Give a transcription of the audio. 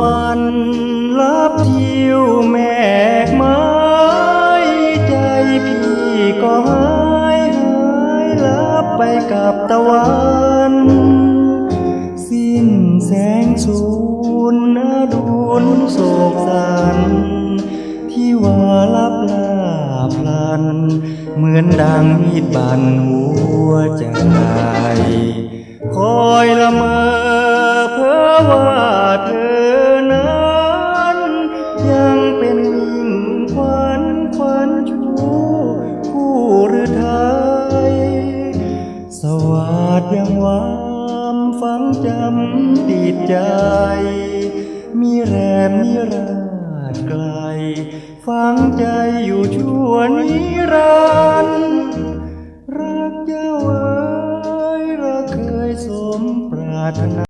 วรรค์รับทิวแมกไม้ใจพี่ก็หายหายลับไปกับตะวัน สิ้นแสงสูนอดุลโศกสัน ที่ว่าลับลาพลัน เหมือนดังมีดบันหัวใจ คอยละเมอเพ้อว่าเธอ วัสดยังวามฝังจำติดใจ มีแรมนิราดไกล ฝังใจอยู่ชั่วนิรันดร์รักเจ้าไว้เราเคยสมปรารถนา